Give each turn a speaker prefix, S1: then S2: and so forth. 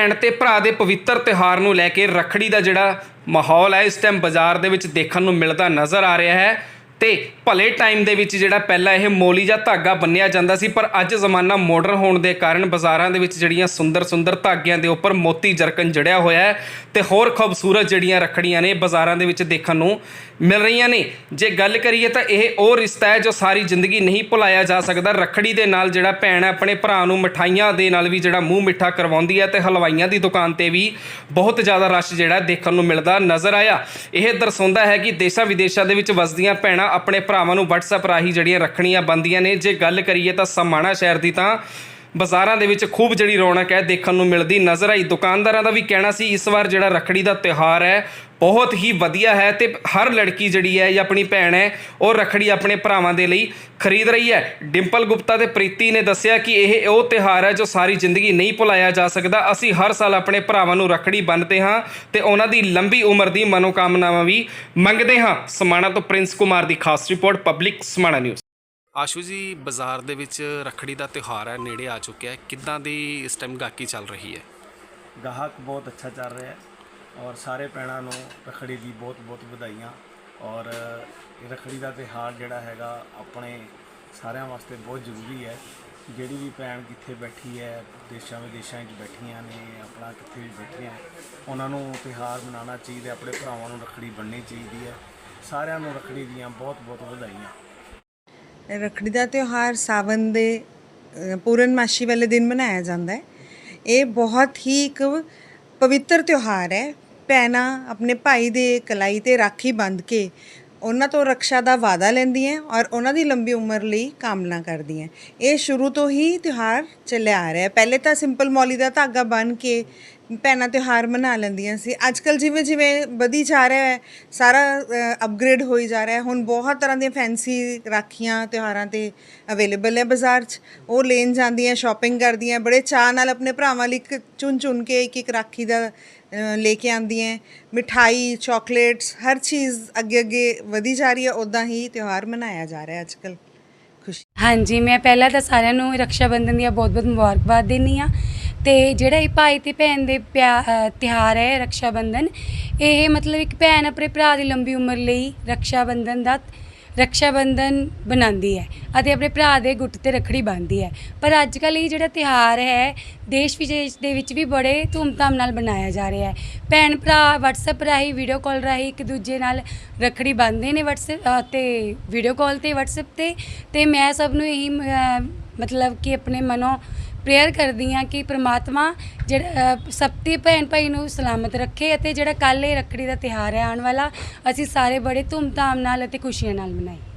S1: ਭੈਣ ਤੇ ਭਰਾ ਦੇ ਪਵਿੱਤਰ ਤਿਉਹਾਰ ਨੂੰ ਲੈ ਕੇ ਰੱਖੜੀ ਦਾ ਜਿਹੜਾ ਮਾਹੌਲ ਹੈ, ਇਸ ਟਾਈਮ ਬਾਜ਼ਾਰ ਦੇ ਵਿੱਚ ਦੇਖਣ ਨੂੰ ਮਿਲਦਾ ਨਜ਼ਰ ਆ ਰਿਹਾ ਹੈ। ਤੇ ਭਲੇ ਟਾਈਮ ਦੇ ਵਿੱਚ ਜਿਹੜਾ ਪਹਿਲਾਂ ਇਹ ਮੋਲੀ ਜਾਂ ਧਾਗਾ ਬੰਨਿਆ ਜਾਂਦਾ ਸੀ, ਪਰ ਅੱਜ ਜ਼ਮਾਨਾ ਮਾਡਰਨ ਹੋਣ ਦੇ ਕਾਰਨ ਬਾਜ਼ਾਰਾਂ ਦੇ ਵਿੱਚ ਜਿਹੜੀਆਂ ਸੁੰਦਰ ਸੁੰਦਰ ਧਾਗਿਆਂ ਦੇ ਉੱਪਰ ਮੋਤੀ ਜਰਕਨ ਜੜਿਆ ਹੋਇਆ ਹੈ ਤੇ ਹੋਰ ਖੂਬਸੂਰਤ ਜਿਹੜੀਆਂ ਰੱਖੜੀਆਂ ਨੇ ਬਾਜ਼ਾਰਾਂ ਦੇ ਵਿੱਚ ਦੇਖਣ ਨੂੰ ਮਿਲ ਰਹੀਆਂ ਨੇ। ਜੇ ਗੱਲ ਕਰੀਏ ਤਾਂ ਇਹ ਉਹ ਰਿਸ਼ਤਾ ਹੈ ਜੋ ਸਾਰੀ ਜ਼ਿੰਦਗੀ ਨਹੀਂ ਭੁਲਾਇਆ ਜਾ ਸਕਦਾ। ਰੱਖੜੀ ਦੇ ਨਾਲ ਜਿਹੜਾ ਭੈਣ ਆਪਣੇ ਭਰਾ ਨੂੰ ਮਠਾਈਆਂ ਦੇ ਨਾਲ ਵੀ ਜਿਹੜਾ ਮੂੰਹ ਮਿੱਠਾ ਕਰਵਾਉਂਦੀ ਹੈ ਤੇ ਹਲਵਾਈਆਂ ਦੀ ਦੁਕਾਨ ਤੇ ਵੀ ਬਹੁਤ ਜ਼ਿਆਦਾ ਰਸ਼ ਜਿਹੜਾ ਦੇਖਣ ਨੂੰ ਮਿਲਦਾ ਨਜ਼ਰ ਆਇਆ। ਇਹ ਦਰਸਾਉਂਦਾ ਹੈ ਕਿ ਦੇਸ਼ਾਂ ਵਿਦੇਸ਼ਾਂ ਦੇ ਵਿੱਚ ਵਸਦੀਆਂ ਭੈਣਾਂ ਆਪਣੇ ਭਰਾਵਾਂ ਨੂੰ WhatsApp ਰਾਹੀਂ ਜਿਹੜੀਆਂ ਰੱਖਣੀਆਂ ਬੰਦੀਆਂ ਨੇ, ਜੇ ਗੱਲ ਕਰੀਏ ਤਾਂ ਸਮਾਣਾ ਸ਼ਹਿਰ ਦੀ ਤਾਂ ਬਾਜ਼ਾਰਾਂ ਦੇ ਵਿੱਚ ਖੂਬ ਜਿਹੜੀ ਰੌਣਕ ਹੈ, ਦੇਖਣ ਨੂੰ ਮਿਲਦੀ, ਨਜ਼ਰ ਆਈ। ਦੁਕਾਨਦਾਰਾਂ ਦਾ ਵੀ ਕਹਿਣਾ ਸੀ, ਇਸ ਵਾਰ ਜਿਹੜਾ ਰੱਖੜੀ ਦਾ ਤਿਉਹਾਰ ਹੈ, ਬਹੁਤ ਹੀ ਵਧੀਆ ਹੈ ਤੇ ਹਰ ਲੜਕੀ ਜਿਹੜੀ ਹੈ ਜਾਂ ਆਪਣੀ ਭੈਣ ਹੈ, ਉਹ ਰੱਖੜੀ ਆਪਣੇ ਭਰਾਵਾਂ ਦੇ ਲਈ ਖਰੀਦ ਰਹੀ ਹੈ। ਡਿੰਪਲ ਗੁਪਤਾ ਤੇ ਪ੍ਰੀਤੀ ਨੇ ਦੱਸਿਆ ਕਿ ਇਹ ਉਹ ਤਿਉਹਾਰ ਹੈ ਜੋ ਸਾਰੀ ਜ਼ਿੰਦਗੀ ਨਹੀਂ ਭੁਲਾਇਆ ਜਾ ਸਕਦਾ। ਅਸੀਂ ਹਰ ਸਾਲ ਆਪਣੇ ਭਰਾਵਾਂ ਨੂੰ ਰੱਖੜੀ ਬੰਨ੍ਹਦੇ ਹਾਂ ਤੇ ਉਹਨਾਂ ਦੀ ਲੰਬੀ ਉਮਰ ਦੀ ਮਨੋਕਾਮਨਾਵਾਂ ਵੀ ਮੰਗਦੇ ਹਾਂ। ਸਮਾਣਾ ਤੋਂ ਪ੍ਰਿੰਸ ਕੁਮਾਰ ਦੀ ਖਾਸ report, public Samana news. Ashu ji, ਬਾਜ਼ਾਰ ਦੇ ਵਿੱਚ ਰੱਖੜੀ ਦਾ ਤਿਉਹਾਰ ਹੈ, ਨੇੜੇ ਆ ਚੁੱਕਿਆ ਹੈ। ਕਿੱਦਾਂ ਦੀ ਇਸ ਟਾਈਮ ਗਾਹਕੀ ਚੱਲ ਰਹੀ ਹੈ?
S2: ਗਾਹਕ ਬਹੁਤ ਅੱਛਾ ਚੱਲ ਰਿਹਾ ਹੈ ਔਰ ਸਾਰੇ ਭੈਣਾਂ ਨੂੰ ਰੱਖੜੀ ਦੀ ਬਹੁਤ ਬਹੁਤ ਵਧਾਈਆਂ ਔਰ ਇਹ ਰੱਖੜੀ ਦਾ ਤਿਉਹਾਰ ਜਿਹੜਾ ਹੈਗਾ ਆਪਣੇ ਸਾਰਿਆਂ ਵਾਸਤੇ ਬਹੁਤ ਜ਼ਰੂਰੀ ਹੈ। ਜਿਹੜੀ ਵੀ ਭੈਣ ਕਿੱਥੇ ਬੈਠੀ ਹੈ, ਦੇਸ਼ਾਂ ਵਿਦੇਸ਼ਾਂ 'ਚ ਬੈਠੀਆਂ ਨੇ, ਆਪਣਾ ਕਿੱਥੇ ਵੀ ਬੈਠੀਆਂ, ਉਹਨਾਂ ਨੂੰ ਤਿਉਹਾਰ ਮਨਾਉਣਾ ਚਾਹੀਦਾ, ਆਪਣੇ ਭਰਾਵਾਂ ਨੂੰ ਰੱਖੜੀ ਬੰਨ੍ਹਣੀ ਚਾਹੀਦੀ ਹੈ। ਸਾਰਿਆਂ ਨੂੰ ਰੱਖੜੀ ਦੀਆਂ ਬਹੁਤ ਬਹੁਤ ਵਧਾਈਆਂ।
S3: ਰੱਖੜੀ ਦਾ ਤਿਉਹਾਰ ਸਾਵਨ ਦੇ ਪੂਰਨਮਾਸ਼ੀ ਵਾਲੇ ਦਿਨ ਮਨਾਇਆ ਜਾਂਦਾ ਹੈ। ਇਹ ਬਹੁਤ ਹੀ ਇੱਕ ਪਵਿੱਤਰ ਤਿਉਹਾਰ ਹੈ। ਭੈਣਾਂ ਆਪਣੇ ਭਾਈ ਦੇ ਕਲਾਈ ਤੇ ਰਾਖੀ ਬੰਨ੍ਹ ਕੇ ਉਹਨਾਂ ਤੋਂ ਰੱਖਿਆ ਦਾ ਵਾਅਦਾ ਲੈਂਦੀਆਂ ਔਰ ਉਹਨਾਂ ਦੀ ਲੰਬੀ ਉਮਰ ਲਈ ਕਾਮਨਾ ਕਰਦੀਆਂ। ਇਹ ਸ਼ੁਰੂ ਤੋਂ ਹੀ ਤਿਉਹਾਰ ਚੱਲਿਆ ਆ ਰਿਹਾ ਪਹਿਲੇ ਤਾਂ ਸਿੰਪਲ ਮੌਲੀ ਦਾ ਧਾਗਾ ਬੰਨ੍ਹ ਕੇ ਭੈਣਾਂ ਤਿਉਹਾਰ ਮਨਾ ਲੈਂਦੀਆਂ ਸੀ। ਅੱਜ ਕੱਲ ਜਿਵੇਂ ਜਿਵੇਂ ਵਧੀ ਜਾ ਰਿਹਾ ਹੈ, ਸਾਰਾ ਅਪਗ੍ਰੇਡ ਹੋਈ ਜਾ ਰਿਹਾ ਹੁਣ ਬਹੁਤ ਤਰ੍ਹਾਂ ਦੀਆਂ ਫੈਂਸੀ ਰਾਖੀਆਂ ਤਿਉਹਾਰਾਂ ਤੇ ਅਵੇਲੇਬਲ ਹੈ ਬਾਜ਼ਾਰ 'ਚ। ਉਹ ਲੈਣ ਜਾਂਦੀਆਂ ਸ਼ਾਪਿੰਗ ਕਰਦੀਆਂ, ਬੜੇ ਚਾਅ ਨਾਲ ਆਪਣੇ ਭਰਾਵਾਂ ਲਈ ਇੱਕ ਚੁਣ ਚੁਣ ਕੇ ਇੱਕ ਇੱਕ ਰਾਖੀ ਦਾ ਲੈ ਕੇ ਆਉਂਦੀਆਂ ਮਿਠਾਈ ਚਾਕਲੇਟਸ ਹਰ ਚੀਜ਼ ਅੱਗੇ ਅੱਗੇ ਵਧੀ ਜਾ ਰਹੀ ਹੈ। ਉਦਾਂ ਹੀ ਤਿਉਹਾਰ ਮਨਾਇਆ ਜਾ ਰਿਹਾ ਅੱਜ ਕੱਲ ਖੁਸ਼ੀ
S4: ਹਾਂਜੀ, ਮੈਂ ਪਹਿਲਾਂ ਤਾਂ ਸਾਰਿਆਂ ਨੂੰ ਰੱਖਿਆ ਬੰਧਨ ਦੀਆਂ ਬਹੁਤ-ਬਹੁਤ ਮੁਬਾਰਕਬਾਦ ਦਿੰਦੀ ਆ ਤੇ ਜਿਹੜਾ ਇਹ ਭਾਈ ਤੇ ਭੈਣ ਦੇ ਪਿਆ- ਅ, ਤਿਉਹਾਰ ਹੈ ਰੱਖਿਆ ਬੰਧਨ ਇਹ ਮਤਲਬ ਇੱਕ ਭੈਣ ਆਪਣੇ ਭਰਾ ਦੀ ਲੰਬੀ ਉਮਰ ਲਈ ਰੱਖਿਆ ਬੰਧਨ ਦਾ ਰੱਖਿਆ ਬੰਧਨ ਬਣਾਉਂਦੀ ਹੈ ਅਤੇ ਆਪਣੇ ਭਰਾ ਦੇ ਗੁੱਟ ਤੇ ਰੱਖੜੀ ਬੰਨ੍ਹਦੀ ਹੈ। ਪਰ ਅੱਜ ਕੱਲ੍ਹ ਇਹ ਜਿਹੜਾ ਤਿਉਹਾਰ ਹੈ ਦੇਸ਼ ਵਿਦੇਸ਼ ਦੇ ਵਿੱਚ ਵੀ ਬੜੇ ਧੂਮਧਾਮ ਨਾਲ ਮਨਾਇਆ ਜਾ ਰਿਹਾ ਹੈ। ਭੈਣ ਭਰਾ WhatsApp ਰਾਹੀਂ ਵੀਡੀਓ ਕਾਲ ਰਾਹੀਂ ਇੱਕ ਦੂਜੇ ਨਾਲ ਰੱਖੜੀ ਬੰਨ੍ਹਦੇ ਨੇ WhatsApp ਤੇ ਵੀਡੀਓ ਕਾਲ ਤੇ WhatsApp ਤੇ ਤੇ ਮੈਂ ਸਭ ਨੂੰ ਇਹੀ ਅ, ਮਤਲਬ ਕਿ ਆਪਣੇ ਮਨੋਂ ਪ੍ਰੇਅਰ ਕਰਦੀ ਹਾਂ ਕਿ ਪ੍ਰਮਾਤਮਾ ਜਿਹੜਾ ਅ, ਸਭ ਤੇ ਭੈਣ ਭਾਈ ਨੂੰ ਸਲਾਮਤ ਰੱਖੇ ਅਤੇ ਜਿਹੜਾ ਕੱਲ੍ਹ ਇਹ ਰੱਖੜੀ ਦਾ ਤਿਉਹਾਰ ਹੈ ਆਉਣ ਵਾਲਾ ਅਸੀਂ ਸਾਰੇ ਬੜੇ ਧੂਮਧਾਮ ਨਾਲ ਅਤੇ ਖੁਸ਼ੀਆਂ ਨਾਲ ਮਨਾਈਏ।